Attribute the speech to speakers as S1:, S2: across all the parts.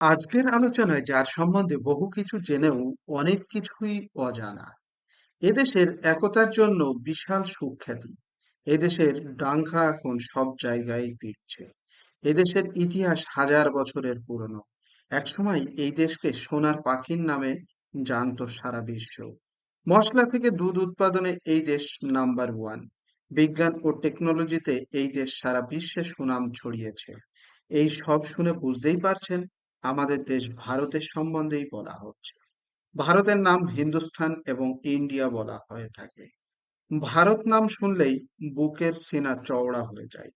S1: আজকের আলোচনায় যার সম্বন্ধে বহু কিছু জেনেও অনেক কিছুই অজানা। এদেশের একতার জন্য বিশাল সুখ্যাতি। এদেশের ডাঙ্কা এখন সব জায়গায় পিটছে এদেশের ইতিহাস হাজার বছরের পুরনো। একসময় এই দেশকে সোনার পাখির নামে জানতো সারা বিশ্ব। মশলা থেকে দুধ উৎপাদনে এই দেশ নাম্বার ওয়ান। বিজ্ঞান ও টেকনোলজিতে এই দেশ সারা বিশ্বে সুনাম ছড়িয়েছে। এই সব শুনে বুঝতেই পারছেন আমাদের দেশ ভারতের সম্বন্ধেই বলা হচ্ছে। ভারতের নাম হিন্দুস্তান এবং ইন্ডিয়া বলা হয়ে থাকে। ভারত নাম শুনলেই বুকের সিনা চওড়া হয়ে যায়।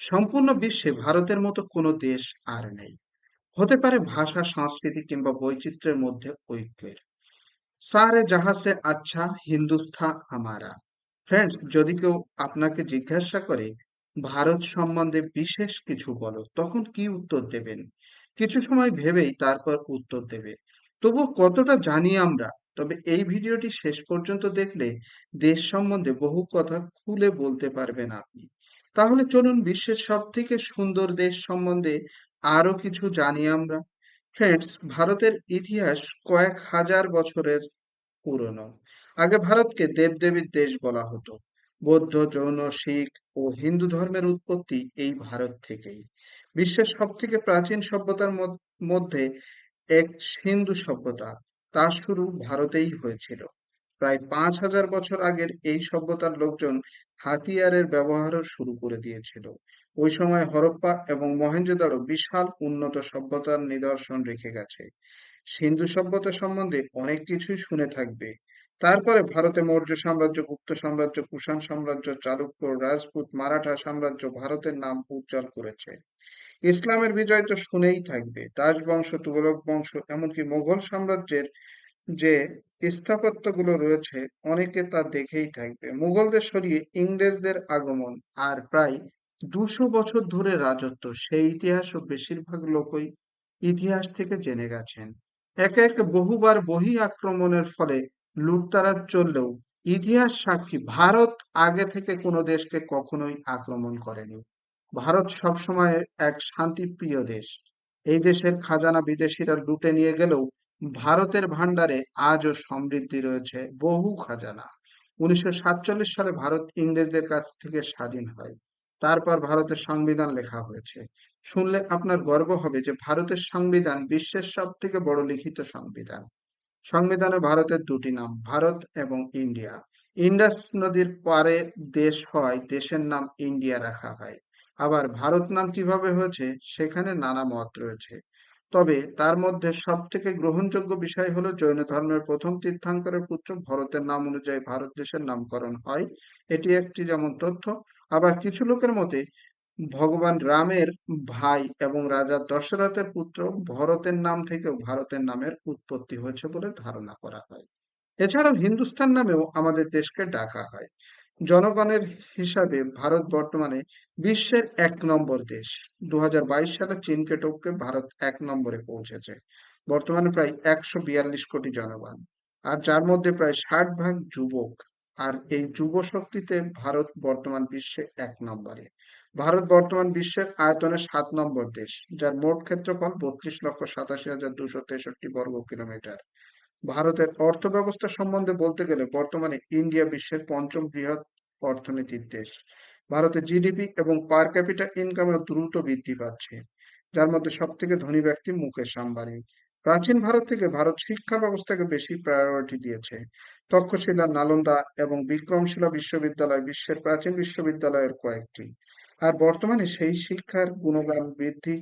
S1: সম্পূর্ণ বিশ্বে ভারতের মতো কোনো দেশ আর নেই। হতে পারে ভাষা, সংস্কৃতি কিংবা বৈচিত্র্যের মধ্যে ঐক্যের। সারে জাহাঁ সে আচ্ছা হিন্দুস্থা আমারা। ফ্রেন্ডস যদি কেউ আপনাকে জিজ্ঞাসা করে, ভারত সম্বন্ধে বিশেষ কিছু বলো, তখন কি উত্তর দেবেন? কিছু সময় ভেবেই তারপর উত্তর দেবে। তবু কতটা জানি আমরা, তবে এই ভিডিওটি শেষ পর্যন্ত দেখলে দেশ সম্বন্ধে বহু কথা খুলে বলতে পারবেন আপনি। তাহলে চলুন বিশ্বের সব থেকে সুন্দর দেশ সম্বন্ধে আরও কিছু জানি আমরা। ফ্রেন্ডস ভারতের ইতিহাস কয়েক হাজার বছরের পুরনো। আগে ভারতকে দেবদেবীর দেশ বলা হতো। বৌদ্ধ, জৈন, শিখ ও হিন্দু ধর্মের উৎপত্তি এই ভারত থেকেই। বিশ্বের সব থেকে প্রাচীন সভ্যতার মধ্যে এক সিন্ধু সভ্যতা তার শুরু ভারতেই হয়েছিল। প্রায় পাঁচ হাজার বছর আগের এই সভ্যতার লোকজন হাতিয়ারের ব্যবহারও শুরু করে দিয়েছিল। ওই সময় হরপ্পা এবং মহেঞ্জোদারো বিশাল উন্নত সভ্যতার নিদর্শন রেখে গেছে। সিন্ধু সভ্যতা সম্বন্ধে অনেক কিছুই শুনে থাকবে। তারপরে ভারতে মৌর্য সাম্রাজ্য, গুপ্ত সাম্রাজ্য, কুষাণ সাম্রাজ্য চালুক্য রাজপুত, মারাঠা সাম্রাজ্য ভারতের নাম উজ্জ্বল করেছে। ইসলামের বিজয় তো শুনেই থাকবে। দাস বংশ তুগলক বংশ, এমনকি মুঘল সাম্রাজ্যের যে স্থাপত্যগুলো রয়েছে, অনেকে তা দেখেই থাকবে। মুঘলদের সরিয়ে ইংরেজদের আগমন আর প্রায় দুশো বছর ধরে রাজত্ব, সেই ইতিহাসও বেশিরভাগ লোকই ইতিহাস থেকে জেনে গেছেন। একে একে বহুবার বহি আক্রমণের ফলে লুটতারাজ চললেও ইতিহাস সাক্ষী ভারত আগে থেকে কোনো দেশকে কখনোই আক্রমণ করেনি। ভারত সবসময় এক শান্তিপ্রিয় দেশ। এই দেশের খাজানা বিদেশিরা লুটে নিয়ে গেলেও ভারতের ভান্ডারে আজও সমৃদ্ধি রয়েছে বহু খাজানা। উনিশশো সাতচল্লিশ সালে ভারত ইংরেজদের কাছ থেকে স্বাধীন হয়। তারপর ভারতের সংবিধান লেখা হয়েছে। শুনলে আপনার গর্ব হবে যে ভারতের সংবিধান বিশ্বের সব থেকে বড় লিখিত সংবিধান। সংবিধানে ভারতের দুটি নাম, ভারত এবং ইন্ডিয়া। ইন্ডাস নদীর পারে দেশ হয়, দেশের নাম ইন্ডিয়া রাখা হয়। আবার ভারত নাম কীভাবে হয়েছে, সেখানে নানা মত রয়েছে। তবে তার মধ্যে সব থেকে গ্রহণযোগ্য বিষয় হলো জৈন ধর্মের প্রথম তীর্থাঙ্করের পুত্র ভরতের নাম অনুযায়ী ভারত দেশের নামকরণ হয়। এটি একটি যেমন তথ্য, আবার কিছু লোকের মতে ভগবান রামের ভাই এবং রাজা দশরথের পুত্র ভরতের নাম থেকেও ভারতের নামের উৎপত্তি হয়েছে বলে ধারণা করা হয়। এছাড়াও হিন্দুস্তান নামেও আমাদের দেশকে ডাকা হয়। জনগণের হিসাবে ভারত বর্তমানে বিশ্বের এক নম্বর দেশ। দু সালে চীনকে টপকে ভারত এক নম্বরে পৌঁছেছে। বর্তমানে প্রায় একশো বিয়াল্লিশ কোটি জনগণ। আর যার মধ্যে প্রায় ষাট ভাগ যুবক। আর এই যুব শক্তিতে ভারত বর্তমান বিশ্বে এক নম্বরে। ভারত বর্তমান বিশ্বের আয়তনে সাত নম্বর দেশ, যার মোট ক্ষেত্রফল বত্রিশ লক্ষ সাতাশি হাজার দুশো তেষট্টি বর্গ কিলোমিটার ভারতের অর্থ ব্যবস্থা সম্বন্ধে বলতে গেলে বর্তমানে ইন্ডিয়া বিশ্বের পঞ্চম বৃহৎ অর্থনীতির দেশ। ভারতের জিডিপি এবং পার ক্যাপিটা ইনকামে দ্রুত বৃদ্ধি পাচ্ছে, যার মধ্যে সব থেকে ধনী ব্যক্তি মুকেশ আম্বানি। প্রাচীন ভারত থেকে ভারত শিক্ষা ব্যবস্থাকে বেশি প্রায়োরিটি দিয়েছে। তক্ষশিলা, নালন্দা এবং বিক্রমশিলা বিশ্ববিদ্যালয় বিশ্বের প্রাচীন বিশ্ববিদ্যালয়ের কয়েকটি। আর বর্তমানে সেই শিক্ষার গুণগান বৃদ্ধি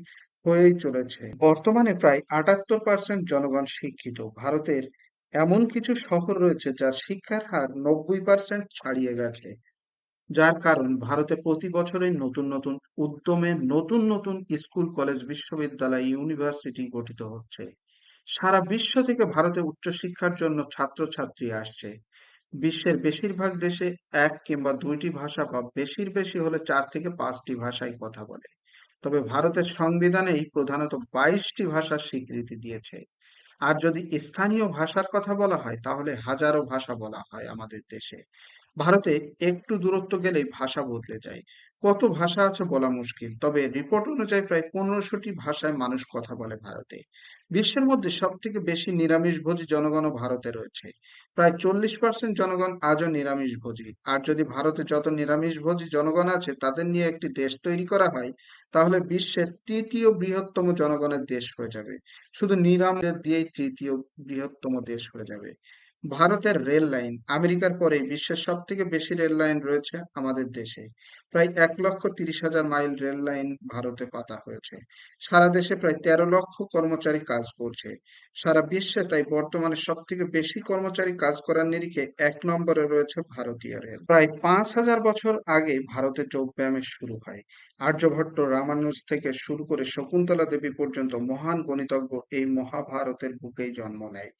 S1: হয়েই চলেছে। বর্তমানে প্রায় আটাত্তর পার্সেন্ট জনগণ শিক্ষিত। ভারতের এমন কিছু শহর রয়েছে যার শিক্ষার হার নব্বই পার্সেন্ট ছাড়িয়ে গেছে। যার কারণ ভারতে প্রতি বছরই নতুন নতুন উদ্যমে নতুন নতুন স্কুল, কলেজ, বিশ্ববিদ্যালয়, ইউনিভার্সিটি গঠিত হচ্ছে। সারা বিশ্ব থেকে ভারতে উচ্চশিক্ষার জন্য ছাত্রছাত্রী আসছে। বিশ্বের বেশিরভাগ দেশে এক কিংবা দুইটি ভাষা বা বেশির বেশি হলে চার থেকে পাঁচটি ভাষায় কথা বলে। তবে ভারতের সংবিধানেই প্রধানত বাইশটি ভাষার স্বীকৃতি দিয়েছে। আর যদি স্থানীয় ভাষার কথা বলা হয়, তাহলে হাজারো ভাষা বলা হয় আমাদের দেশে। ভারতে একটু দূরত্ব গেলেই ভাষা বদলে যায়। কত ভাষা আছে বলা মুশকিল, তবে রিপোর্ট অনুযায়ী প্রায় পনেরোশোটি ভাষায় মানুষ কথা বলে ভারতে। বিশ্বের মধ্যে সব থেকে বেশি নিরামিষভোজী জনগণও ভারতে রয়েছে। প্রায় চল্লিশ পার্সেন্ট জনগণ আজও নিরামিষভোজী। আর যদি ভারতে যত নিরামিষভোজী জনগণ আছে, তাদের নিয়ে একটি দেশ তৈরি করা হয়, তাহলে বিশ্বের তৃতীয় বৃহত্তম জনগণের দেশ হয়ে যাবে। শুধু নিরামিষ দিয়েই তৃতীয় বৃহত্তম দেশ হয়ে যাবে। ভারতের রেল লাইন, আমেরিকার পরে বিশ্বের সব থেকে বেশি রেল লাইন রয়েছে আমাদের দেশে। প্রায় এক লক্ষ তিরিশ হাজার মাইল রেল লাইন ভারতে পাতা হয়েছে। সারা দেশে প্রায় তেরো লক্ষ কর্মচারী কাজ করছে। সারা বিশ্বে তাই বর্তমানে সব থেকে বেশি কর্মচারী কাজ করার নিরিখে এক নম্বরে রয়েছে ভারতীয় রেল। প্রায় পাঁচ হাজার বছর আগে ভারতে যোগ ব্যায়ামের শুরু হয়। আর্যভট্ট রামানুজ থেকে শুরু করে শকুন্তলা দেবী পর্যন্ত মহান গণিতজ্ঞ এই মহাভারতের বুকেই জন্ম নেয়।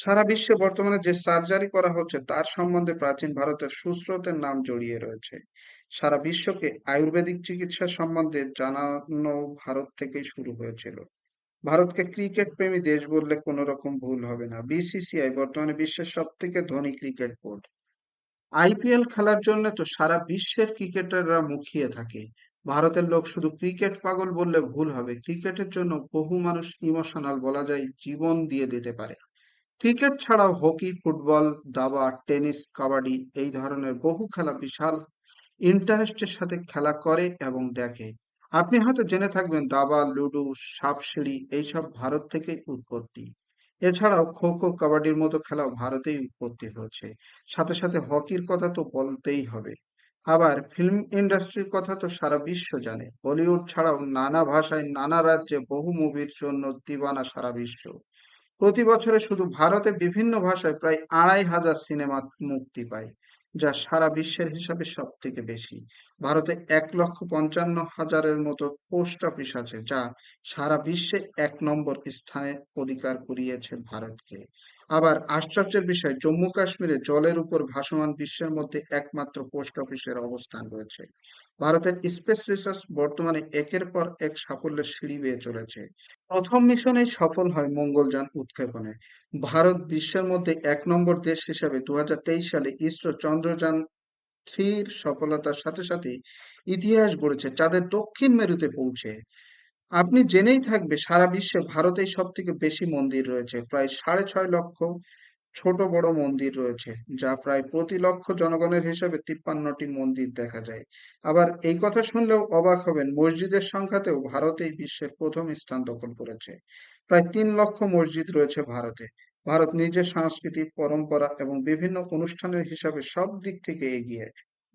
S1: সারা বিশ্বে বর্তমানে যে সার্জারি করা হচ্ছে তার সম্বন্ধে প্রাচীন ভারতের সুশ্রুতের নাম জড়িয়ে রয়েছে। সারা বিশ্বকে আয়ুর্বেদিক চিকিৎসা সম্বন্ধে জানানো ভারত থেকেই শুরু হয়েছিল। ভারতকে ক্রিকেট প্রেমী দেশ বললে কোনো রকম ভুল হবে না। বিসিসিআই বর্তমানে বিশ্বের সব থেকে ধনী ক্রিকেট বোর্ড। আইপিএল খেলার জন্য তো সারা বিশ্বের ক্রিকেটাররা মুখিয়ে থাকে। ভারতের লোক শুধু ক্রিকেট পাগল বললে ভুল হবে। ক্রিকেটের জন্য বহু মানুষ ইমোশনাল বলা যায় জীবন দিয়ে দিতে পারে। ক্রিকেট ছাড়াও হকি, ফুটবল, দাবা, টেনিস, কাবাডি এই ধরনের বহু খেলা বিশাল ইন্টারেস্টের সাথে খেলা করে এবং দেখে। আপনি হয়তো জেনে থাকবেন দাবা, লুডো, সাপসিঁড়ি এইসব ভারত থেকেই উৎপত্তি। এছাড়াও খো খো কাবাডির মতো খেলাও ভারতেই উৎপত্তি হয়েছে। সাথে সাথে হকির কথা তো বলতেই হবে। আবার ফিল্ম ইন্ডাস্ট্রির কথা তো সারা বিশ্ব জানে। বলিউড ছাড়াও নানা ভাষায় নানা রাজ্যে বহু মুভির জন্য দিবানা সারা বিশ্ব। প্রতি বছরে শুধু ভারতে বিভিন্ন ভাষায় প্রায় আড়াই হাজার সিনেমা মুক্তি পায়, যা সারা বিশ্বের হিসাবে সব থেকে বেশি। ভারতে এক লক্ষ পঞ্চান্ন হাজারের মতো পোস্ট অফিস আছে, যা সারা বিশ্বে এক নম্বর স্থানে অধিকার করিয়েছে ভারতকে। আবার আশ্চর্যের বিষয়, জম্মু কাশ্মীরে জলের উপর ভাসমান বিশ্বের মধ্যে একমাত্র পোস্ট অফিসের অবস্থান রয়েছে। ভারতের স্পেস রিসার্চ বর্তমানে একের পর এক সাফল্যের সিঁড়ি বেয়ে চলেছে। প্রথম মিশনেই সফল হয় মঙ্গলযান উৎক্ষেপণে। ভারত বিশ্বের মধ্যে এক নম্বর দেশ হিসেবে দু হাজার তেইশ সালে ইসরো চন্দ্রযান থ্রির সফলতার সাথে সাথে ইতিহাস গড়েছে, চাঁদের দক্ষিণ মেরুতে পৌঁছে। আপনি জেনেই থাকবে সারা বিশ্বে ভারতেই সব থেকে বেশি মন্দির রয়েছে। প্রায় সাড়ে ছয় লক্ষ ছোট বড় মন্দির রয়েছে, যা প্রায় প্রতি লক্ষ জনগণের হিসাবে তিপ্পান্নটি মন্দির দেখা যায়। আবার এই কথা শুনলেও অবাক হবেন, মসজিদের সংখ্যাতেও ভারতেই বিশ্বের প্রথম স্থান দখল করেছে। প্রায় তিন লক্ষ মসজিদ রয়েছে ভারতে। ভারত নিজের সংস্কৃতি পরম্পরা এবং বিভিন্ন অনুষ্ঠানের হিসাবে সব দিক থেকে এগিয়ে।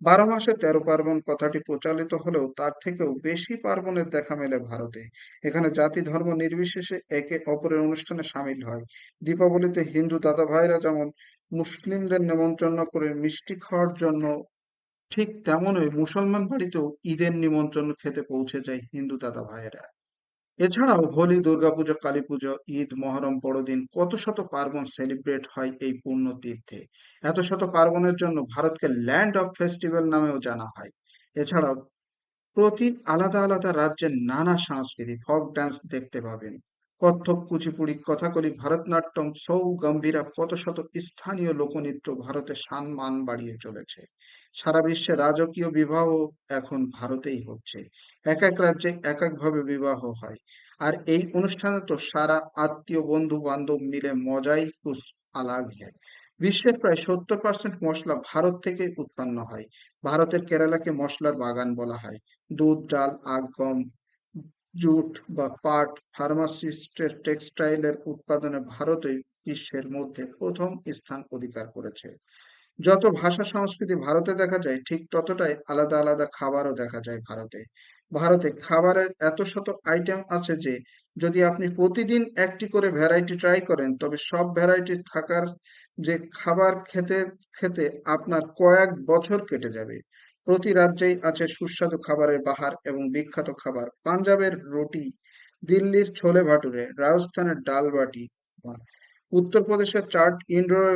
S1: বারো মাসে তেরো পার্বণ কথাটি প্রচলিত হলেও তার থেকেও বেশি পার্বণের দেখা মেলে ভারতে। এখানে জাতি ধর্ম নির্বিশেষে একে অপরের অনুষ্ঠানে সামিল হয়। দীপাবলিতে হিন্দু দাদা ভাইরা যেমন মুসলিমদের নিমন্ত্রণ করে মিষ্টি খাওয়ার জন্য, ঠিক তেমনই মুসলমান বাড়িতেও ঈদের নিমন্ত্রণ খেতে পৌঁছে যায় হিন্দু দাদা ভাইয়েরা এছাড়াও হোলি, দুর্গাপুজো, কালীপুজো, ঈদ, মহরম, বড়দিন কত শত পার্বণ সেলিব্রেট হয় এই পূর্ণ তীর্থে এত শত পার্বণের জন্য ভারতকে ল্যান্ড অফ ফেস্টিভ্যাল নামেও জানা হয়। এছাড়াও প্রতি আলাদা আলাদা রাজ্যের নানা সংস্কৃতি ফক ডান্স দেখতে পাবেন। কত্থক কুচিপুড়ি কথাকলি ভারতনাট্যম সৌ গম্ভীরা কত শত স্থানীয় লোকনৃত্য ভারতের সম্মান বাড়িয়ে চলেছে। সারা বিশ্বে রাজকীয় বিবাহ এখন ভারতেই হচ্ছে। এক এক রাজ্যে এক এক ভাবে বিবাহ হয়। আর এই অনুষ্ঠানে তো সারা আত্মীয় বন্ধু বান্ধব মিলে মজাই কুছ আলাগ। হয় বিশ্বের প্রায় সত্তর পার্সেন্ট মশলা ভারত থেকে উৎপন্ন হয়। ভারতের কেরালাকে মশলার বাগান বলা হয়। দুধ, ডাল, আখ, গম জুট বা পাট ফার্মাসিস্টের টেক্সটাইলের উৎপাদনে ভারতই বিশ্বের মধ্যে প্রথম স্থান অধিকার করেছে। যত ভাষা সংস্কৃতি ভারতে দেখা যায়, ঠিক ততটাই আলাদা আলাদা খাবারও দেখা যায় ভারতে। ভারতে খাবারের এত শত আইটেম আছে যে, যদি আপনি প্রতিদিন একটি করে ভ্যারাইটি ট্রাই করেন, তবে সব ভ্যারাইটি থাকার যে খাবার খেতে খেতে আপনার কয়েক বছর কেটে যাবে। প্রতি রাজ্যেই আছে সুস্বাদু খাবারের বাহার এবং বিখ্যাত খাবার। পাঞ্জাবের রুটি, দিল্লির ছোলে ভাটুরে, রাজস্থানের ডাল বাটি, উত্তরপ্রদেশের চাট ইন্ডোর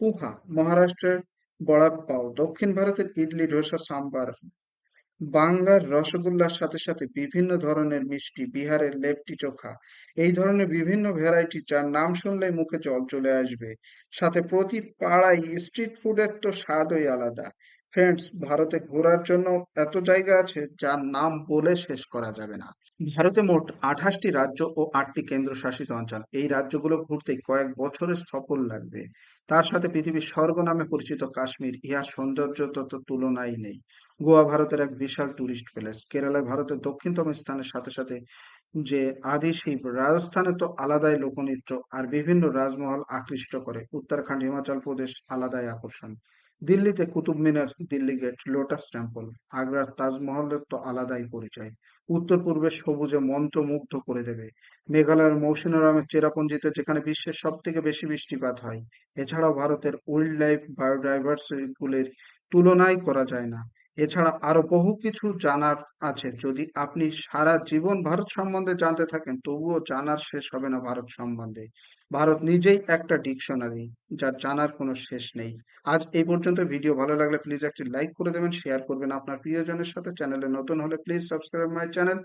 S1: পুহা, মহারাষ্ট্রের বড়া পাও, দক্ষিণ ভারতের ইডলি, ধোসা, সাম্বার, বাংলার রসগোল্লার সাথে সাথে বিভিন্ন ধরনের মিষ্টি, বিহারের লেপটি চোখা, এই ধরনের বিভিন্ন ভ্যারাইটি যার নাম শুনলেই মুখে জল চলে আসবে। সাথে প্রতি পাড়ায় স্ট্রিট ফুডের তো স্বাদই আলাদা। ফ্রেন্ডস ভারতে ঘোরার জন্য এত জায়গা আছে যার নাম বলে শেষ করা যাবে না। ভারতে মোট আঠাশটি রাজ্য ও আটটি কেন্দ্রশাসিত অঞ্চল। এই রাজ্যগুলো ঘুরতে কয়েক বছরের সফর লাগবে। তার সাথে পৃথিবীর স্বর্গ নামে পরিচিত কাশ্মীর, ইহার সৌন্দর্য তত তুলনাই নেই। গোয়া ভারতের এক বিশাল টুরিস্ট প্লেস কেরালায় ভারতের দক্ষিণতম স্থানের সাথে সাথে যে আদি শিব, রাজস্থানে তো আলাদাই লোকনৃত্য আর বিভিন্ন রাজমহল আকৃষ্ট করে। উত্তরাখণ্ড, হিমাচল প্রদেশ আলাদাই আকর্ষণ। দিল্লিতে Qutub Minar, Delhi gate, lotus temple, আগ্রার তাজমহলের তো আলাদাই পরিচয়। উত্তর পূর্বে সবুজে মন্ত্রমুগ্ধ করে দেবে। মেঘালয়ের মৌসিনরামের চেরাপুঞ্জিতে যেখানে বিশ্বের সব থেকে বেশি বৃষ্টিপাত হয়, এছাড়াও ভারতের ওয়াইল্ড লাইফ বায়োডাইভার্সিটি গুলির তুলনাই করা যায় না। এছাড়া আরও বহু কিছু জানার আছে। যদি আপনি সারা জীবন ভারত সম্বন্ধে জানতে থাকেন, তবুও জানার শেষ হবে না ভারত সম্বন্ধে। ভারত নিজেই একটা ডিকশনারি, যার জানার কোনো শেষ নেই। আজ এই পর্যন্ত। ভিডিও ভালো লাগলে প্লিজ একটি লাইক করে দেবেন শেয়ার করবেন আপনার প্রিয়জনের সাথে। চ্যানেলে নতুন হলে প্লিজ সাবস্ক্রাইব মাই চ্যানেল